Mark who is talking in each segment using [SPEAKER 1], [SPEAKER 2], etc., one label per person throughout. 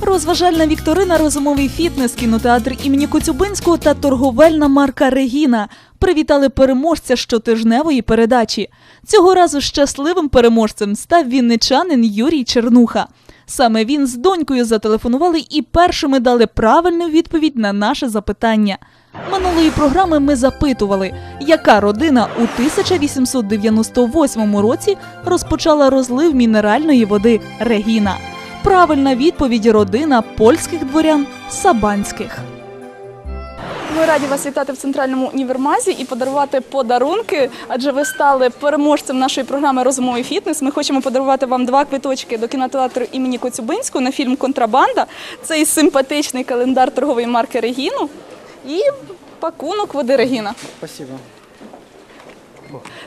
[SPEAKER 1] Розважальна вікторина, розумовий фітнес, кінотеатр імені Коцюбинського та торговельна марка Регіна привітали переможця щотижневої передачі. Цього разу щасливим переможцем став вінничанин Юрій Чернуха. Саме він з донькою зателефонували і першими дали правильну відповідь на наше запитання. Минулої програми ми запитували, яка родина у 1898 році розпочала розлив мінеральної води Регіна. Правильна відповідь родина польських дворян Сабанських.
[SPEAKER 2] Ми раді вас вітати в центральному універмазі і подарувати подарунки, адже ви стали переможцем нашої програми Розумовий фітнес. Ми хочемо подарувати вам два квиточки до кінотеатру імені Коцюбинського на фільм Контрабанда. Це і симпатичний календар торгової марки Регіну і пакунок води Регіна.
[SPEAKER 3] Спасибо.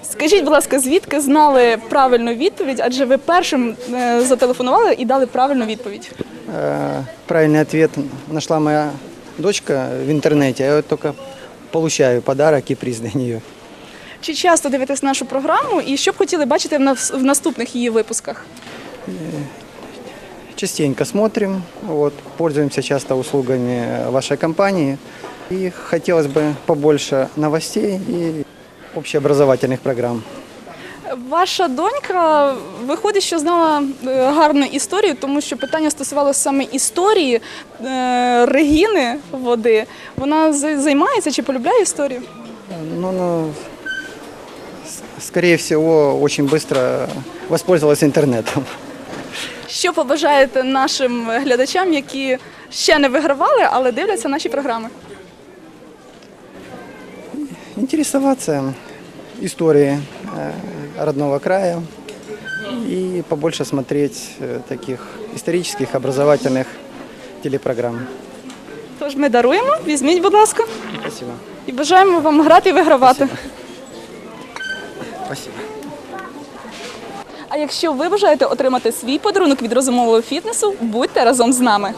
[SPEAKER 2] Скажіть, будь ласка, звідки знали правильну відповідь? Адже ви першим е, зателефонували і дали правильну відповідь.
[SPEAKER 3] Э, Правильный ответ нашла моя дочка в интернете. Я вот только получаю подарок и приз для нее.
[SPEAKER 2] Чи часто дивитесь нашу програму і що б хотіли бачити в нас- в наступних її випусках?
[SPEAKER 3] Частенько смотрим, вот, пользуемся часто услугами вашей компании. И хотелось бы побольше новостей и общеобразовательных программ.
[SPEAKER 2] Ваша донька виходить, що знала е, гарну історію, тому що питання стосувалося саме історії е, Регіни води. Вона займається чи полюбляє історію?
[SPEAKER 3] Ну, ну, с- скорее всего, очень быстро воспользовалась интернетом.
[SPEAKER 2] Що побажаєте нашим глядачам, які ще не вигравали, але дивляться наші програми?
[SPEAKER 3] интересоваться историей э, родного края и побольше смотреть э, таких исторических, образовательных телепрограмм.
[SPEAKER 2] Тож ми даруємо, візьміть, будь ласка,
[SPEAKER 3] Спасибо.
[SPEAKER 2] і бажаємо вам грати і вигравати.
[SPEAKER 3] Спасибо.
[SPEAKER 2] А якщо ви бажаєте отримати свій подарунок від розумового фітнесу, будьте разом з нами.